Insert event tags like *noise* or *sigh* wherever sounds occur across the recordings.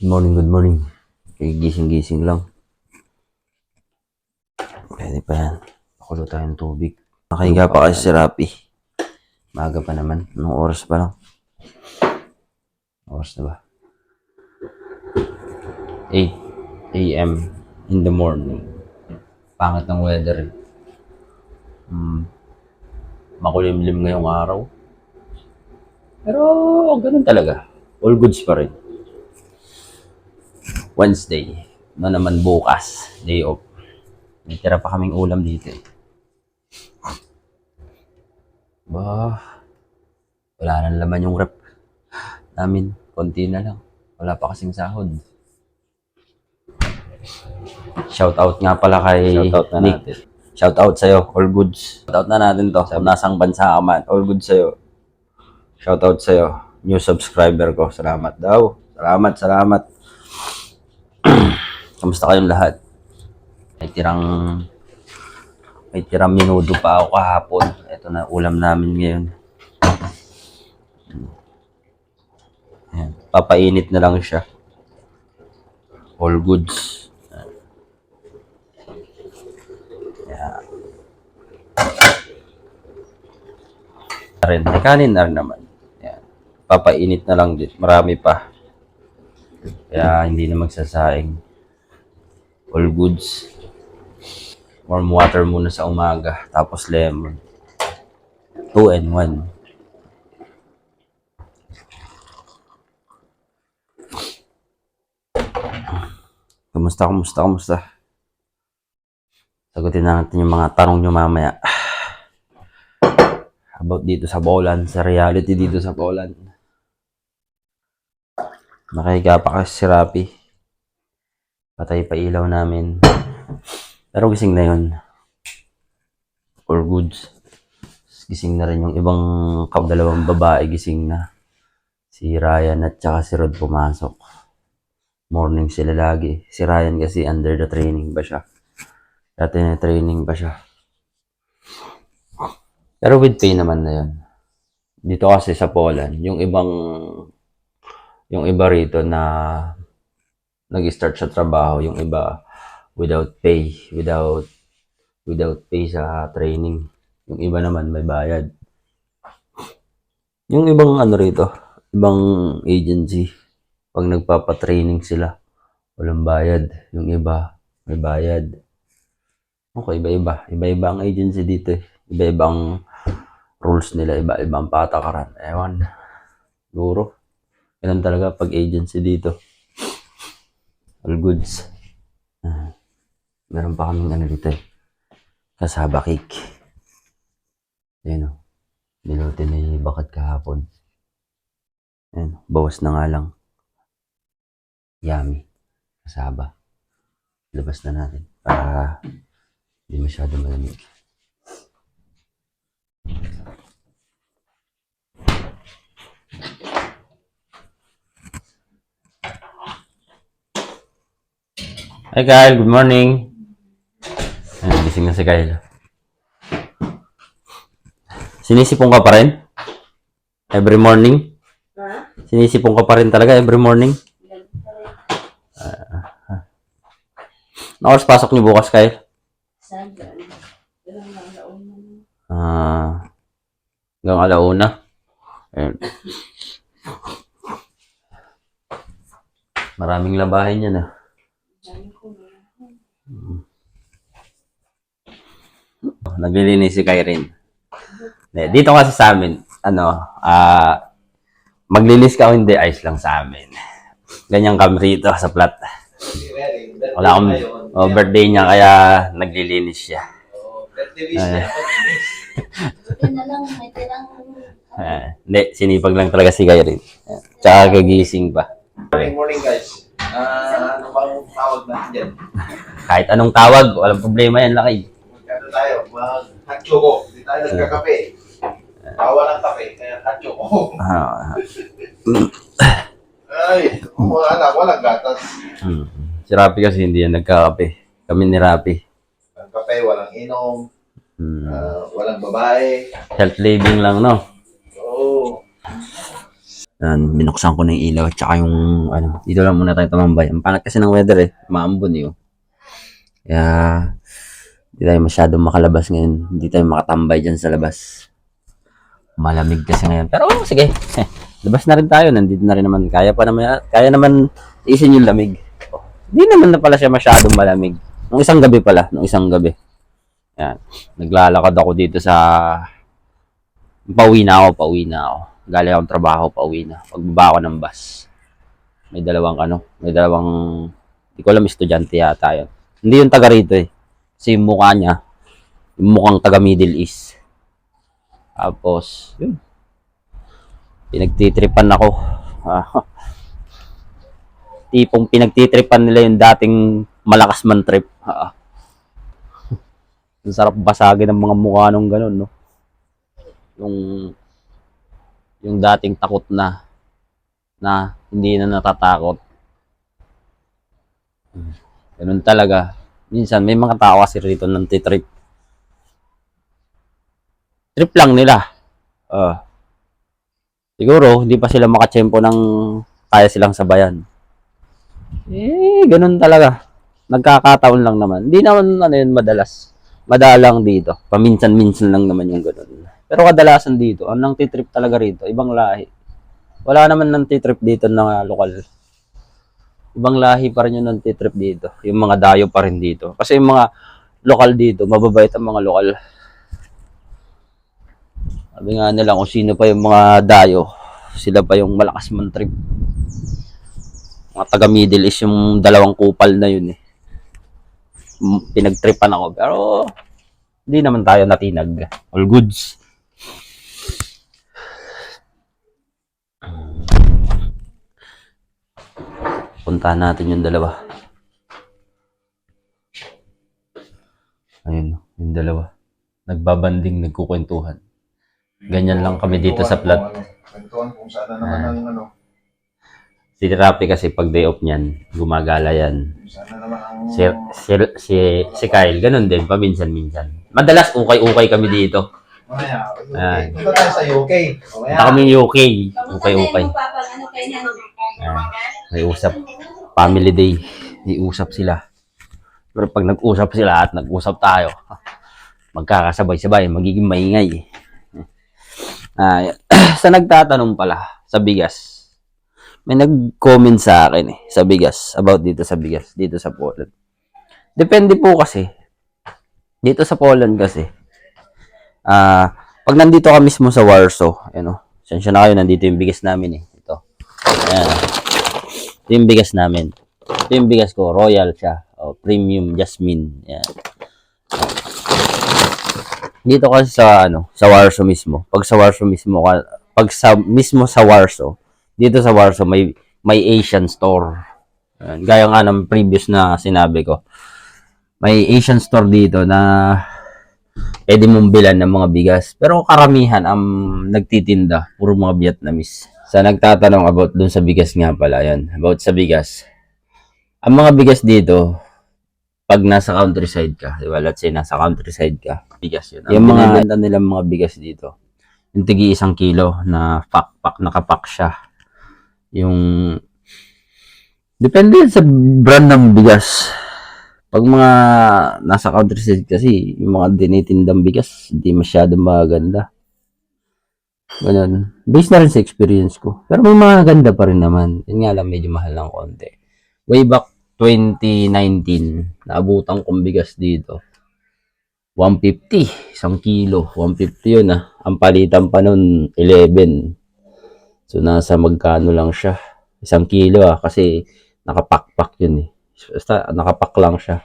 Good morning, good morning. Okay, gising-gising lang. Pwede pa yan. Pakulo tayo ng tubig. Nakahiga pa kasi si Rapi. Maga pa naman. Anong oras pa lang? Oras na ba? 8 a.m. in the morning. Pangit ng weather. Hmm. Makulimlim ngayong araw. Pero ganun talaga. All goods pa rin. Wednesday. Na naman bukas. Day off. May tira pa kaming ulam dito eh. Bah. Wala na laman yung rep namin. Konti na lang. Wala pa kasing sahod. Shout out nga pala kay Shoutout na Nick. natin. Shout out sa'yo. All goods. Shout out na natin to. Kung nasang bansa ka man. All goods sa'yo. Shout out sa'yo. New subscriber ko. Salamat daw. Salamat, salamat. Kamusta kayong lahat? May tirang may tirang minudo pa ako kahapon. Ito na ulam namin ngayon. Ayan. Papainit na lang siya. All goods. Ayan. Rin. Kanin na naman. Ayan. Papainit na lang din. Marami pa. Kaya hindi na magsasaing. All goods. Warm water muna sa umaga. Tapos lemon. 2 and 1. Kamusta, kamusta, kamusta? Sagutin natin yung mga tanong nyo mamaya. About dito sa Bolan, sa reality dito sa Bolan. Nakahiga pa kasi si Rapi. Patay pa ilaw namin. Pero gising na yun. All goods. Gising na rin yung ibang dalawang babae gising na. Si Ryan at saka si Rod pumasok. Morning sila lagi. Si Ryan kasi under the training ba siya. Dati na training ba siya. Pero with pay naman na yun. Dito kasi sa Poland, yung ibang yung iba rito na nag-start sa trabaho, yung iba without pay, without without pay sa training. Yung iba naman may bayad. Yung ibang ano rito, ibang agency, pag nagpapa-training sila, walang bayad. Yung iba, may bayad. Okay, iba-iba. Iba-iba ang agency dito eh. Iba-ibang rules nila, iba-iba ang patakaran. Ewan. Siguro. Ganun talaga pag agency dito. All goods. Ah, meron pa kaming ano dito eh. Kasaba cake. Ayan o. Nilutin ni Bakat kahapon. Ayan, bawas na nga lang. Yummy. Kasaba. Labas na natin. Para hindi masyado malamig. Hi Kyle, good morning. Ayan, gising na si Kyle. Sinisipong ka pa rin? Every morning? Ha? Sinisipong ka pa rin talaga every morning? Uh, na oras pasok niyo bukas, Kyle? Mo. Ah, hanggang alauna. Maraming labahin yan ah. Dami ko na. Naglilinis si Kyrene. Dito kasi sa amin, ano, ah, maglilis ka o hindi, ayos lang sa amin. Ganyan kami rito sa plat. Wala akong oh, birthday niya, kaya naglilinis siya. Ay. Buti na lang, may tirang Ah, hindi, sinipag lang talaga si Kyrene. Tsaka kagising pa. Morning, morning guys. Ah, ano bang tawag natin dyan? Kahit anong tawag, walang problema yan, laki. Tayo? Mag-hot choco. Hindi tayo nagkakape. Bawal ang kape, kaya hot choco. Ah, Ay, wala na, walang gatas. hmm. Si Rapi kasi hindi yan nagkakape. Kami ni Rapi. Walang kape, walang inom, Hmm. ah, walang babae. Health living lang, no? Oo. Yan, binuksan ko na yung ilaw, tsaka yung, ano, dito lang muna tayo tumambay. Ang pangat kasi ng weather eh, maambon eh. oh. Kaya, hindi tayo masyadong makalabas ngayon. Hindi tayo makatambay dyan sa labas. Malamig kasi ngayon. Pero oh, sige, *laughs* labas na rin tayo. Nandito na rin naman. Kaya pa naman, kaya naman isin yung lamig. Oh, Hindi naman na pala siya masyadong malamig. Nung isang gabi pala, nung isang gabi. Yan. Naglalakad ako dito sa pauwi na ako, pauwi na ako. Galing akong trabaho, pauwi na. Pagbaba ako ng bus. May dalawang ano, may dalawang, hindi ko alam, estudyante yata yun. Hindi yung taga rito eh. Kasi yung mukha niya, yung mukhang taga Middle East. Tapos, yun. Pinagtitripan ako. Ah, *laughs* tipong pinagtitripan nila yung dating malakas man trip. Ah. Ang sarap basagin ng mga mukha nung ganun, no? Yung yung dating takot na na hindi na natatakot. Ganun talaga. Minsan may mga tao kasi rito nang titrip. Trip lang nila. Ah. siguro, hindi pa sila makatsempo ng kaya silang sabayan. Eh, ganun talaga. Nagkakataon lang naman. Hindi naman ano yun madalas. Madalang dito. Paminsan-minsan lang naman yung ganun. Pero kadalasan dito, ang nang titrip talaga rito, ibang lahi. Wala naman nang titrip dito na lokal. Ibang lahi pa rin yung nang titrip dito. Yung mga dayo pa rin dito. Kasi yung mga lokal dito, mababait ang mga lokal. Sabi nga nila kung sino pa yung mga dayo, sila pa yung malakas man trip. Mga taga Middle East yung dalawang kupal na yun eh. M- Pinagtripan ako. Pero hindi naman tayo natinag. All goods. Puntahan natin yung dalawa. Ayun, yung dalawa. Nagbabanding, nagkukwentuhan. Ganyan lang kami dito sa plat. Kwentuhan kung saan na naman ang ano. Si Rapi kasi pag day off niyan, gumagala yan. Kung saan na naman ang... Si, si, si, si Kyle, ganun din, paminsan-minsan. Madalas ukay-ukay kami dito. Mamaya, UK. Ayan. Punta tayo sa UK. Mamaya. Punta kami UK, ukay-ukay. Ano kay Nano? May usap. Family day. May usap sila. Pero pag nag-usap sila at nag-usap tayo, *laughs* magkakasabay-sabay, magiging maingay. Ah, *clears throat* sa nagtatanong pala, sa bigas. May nag-comment sa akin eh, sa bigas, about dito sa bigas, dito sa Poland. Depende po kasi. Dito sa Poland kasi, ah, pag nandito ka mismo sa Warsaw, ano, sensya na kayo, nandito yung bigas namin eh. Ito. Ayan. Ito yung bigas namin. Ito yung bigas ko, royal siya. O, premium jasmine. Ayan. Dito kasi sa ano, sa Warsaw mismo. Pag sa Warsaw mismo pag sa mismo sa Warsaw, dito sa Warsaw may may Asian store. Ayan. Gaya nga ng previous na sinabi ko. May Asian store dito na pwede mong bilan ng mga bigas. Pero karamihan ang nagtitinda, puro mga Vietnamese. Sa nagtatanong about dun sa bigas nga pala, yan. About sa bigas. Ang mga bigas dito, pag nasa countryside ka, di ba? Let's say nasa countryside ka, bigas yun. Yung mga binibenta nilang mga bigas dito, yung tigi isang kilo na pack-pack, nakapack siya. Yung, depende sa brand ng bigas. Pag mga nasa countryside kasi, yung mga dinitindang bigas, hindi masyadong maganda. Ganun. Based na rin sa experience ko. Pero may mga ganda pa rin naman. Yun nga lang, medyo mahal ng konti. Way back 2019, naabutan kong bigas dito. 150, isang kilo. 150 yun ah. Ang palitan pa nun, 11. So, nasa magkano lang siya. Isang kilo ah, kasi nakapakpak yun eh. Basta nakapak lang siya.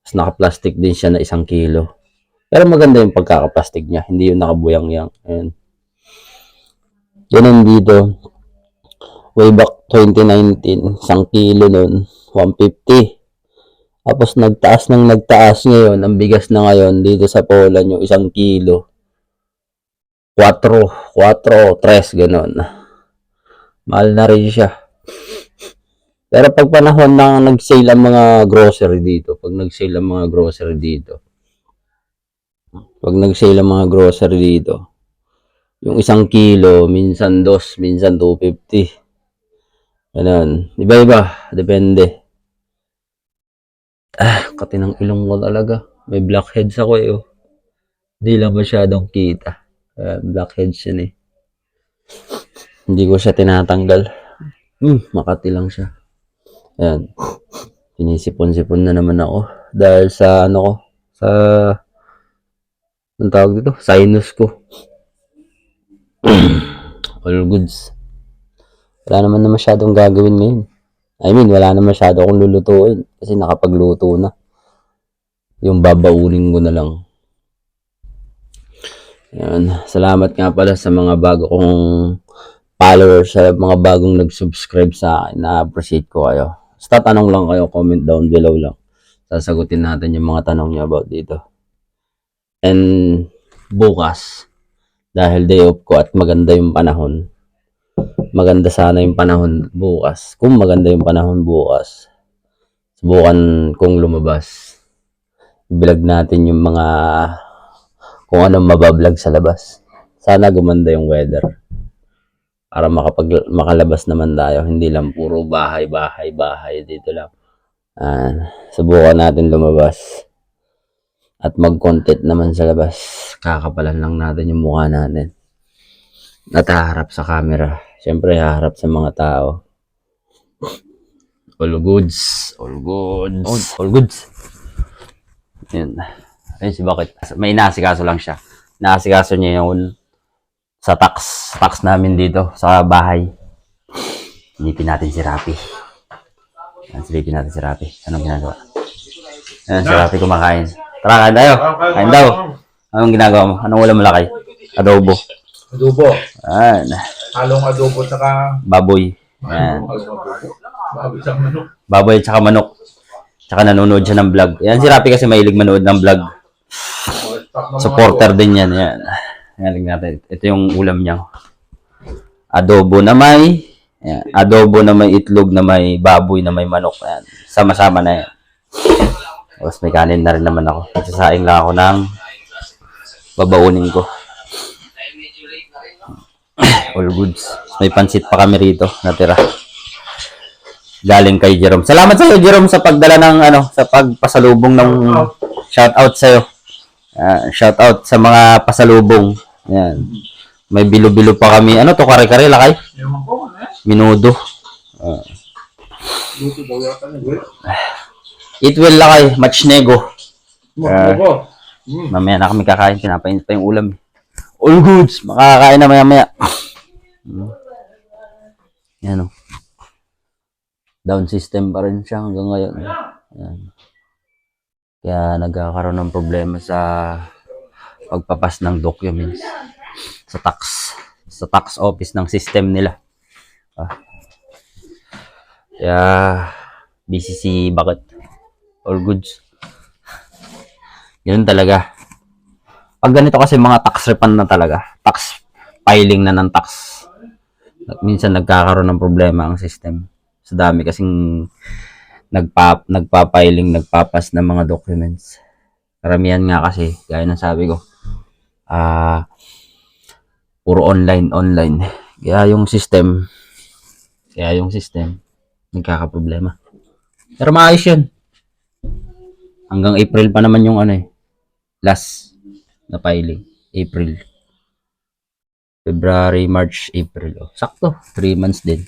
Tapos naka-plastic din siya na isang kilo. Pero maganda yung pagkaka-plastic niya. Hindi yung nakabuyang-yang. Ayan. Ganun dito. Way back 2019, isang kilo nun, 150. Tapos nagtaas ng nagtaas ngayon, ang bigas na ngayon dito sa Poland yung isang kilo. 4, 4, 3, ganun. Mahal na rin siya. Pero pag panahon na nag-sale ang mga grocery dito, pag nag-sale ang mga grocery dito, pag nag-sale ang mga grocery dito, Yung isang kilo, minsan dos, minsan 250. Ganun. Iba-iba. Depende. Ah, kati ng ilong ko talaga. May blackheads ako eh. Oh. Hindi lang masyadong kita. Uh, blackheads yun eh. Hindi ko siya tinatanggal. Hmm, makati lang siya. Ayan. Sinisipon-sipon na naman ako. Dahil sa ano ko, sa anong tawag dito? Sinus ko. *clears throat* All goods. Wala naman na masyadong gagawin ngayon. I mean, wala na masyado akong lulutuin kasi nakapagluto na. Yung babaunin ko na lang. Yan. Salamat nga pala sa mga bago kong followers, sa mga bagong nag-subscribe sa akin. Na-appreciate ko kayo. Basta tanong lang kayo, comment down below lang. Sasagutin natin yung mga tanong niyo about dito. And bukas, dahil day off ko at maganda yung panahon, maganda sana yung panahon bukas. Kung maganda yung panahon bukas, subukan kong lumabas. Vlog natin yung mga kung anong mabablog sa labas. Sana gumanda yung weather. Para makapag, makalabas naman tayo. Hindi lang puro bahay, bahay, bahay. Dito lang. Ah, subukan natin lumabas. At mag-content naman sa labas. Kakapalan lang natin yung mukha natin. At haharap sa camera. Siyempre, haharap sa mga tao. All goods. All goods. All, all goods. Yun. Ayun si Bakit. May inaasikaso lang siya. Inaasikaso niya yung sa tax. Tax namin dito sa bahay. Silipin natin si Rapi. Yan, silipin natin si Rapi. Anong ginagawa? Yan, si Rapi kumakain. Tara, kain tayo. Kain daw. Anong ginagawa mo? Anong ulam malaki? Adobo. Adobo. Yan. Halong adobo tsaka Baboy. Yan. halong adobo. Bago isang manok. Baboy at saka manok. Tsaka nanonood siya ng vlog. Yan si Rapi kasi mahilig manood ng vlog. Supporter din yan. Yan. Tingnan natin. Ito yung ulam niya. Adobo na may yan. Adobo na may itlog na may baboy na may manok. Yan. Sama-sama na yan. Tapos may kanin na rin naman ako. Nagsasaing lang ako ng babaunin ko. *clears throat* All goods. May pansit pa kami rito natira. Galing kay Jerome. Salamat sa iyo Jerome sa pagdala ng ano, sa pagpasalubong ng shout out sa iyo. shout out sa mga pasalubong. Yan. May bilo-bilo pa kami. Ano to kare-kare lakay? Ewan ko, ano? Minudo. Luto daw yata Gwen. It will lakay, match nego. Ah. Adobo. Mm. Mamaya na kami kakain, pinapainit pa yung ulam. eh. All goods, makakain na maya maya. Hmm. Yan o. Down system pa rin siya hanggang ngayon. Yan. Kaya nagkakaroon ng problema sa pagpapas ng documents sa tax sa tax office ng system nila. Ah. Kaya busy si Bakit. All goods. Ganun talaga. Pag ganito kasi mga tax refund na talaga, tax filing na ng tax. At minsan nagkakaroon ng problema ang system. Sa dami kasing nagpa nagpa-filing, nagpapas ng mga documents. Karamihan nga kasi, gaya ng sabi ko, ah puro online, online. Kaya yung system, kaya yung system, nagkakaproblema. Pero maayos yun. Hanggang April pa naman yung ano eh, last na filing. April. February, March, April. Oh, sakto. 3 months din.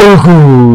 Oh!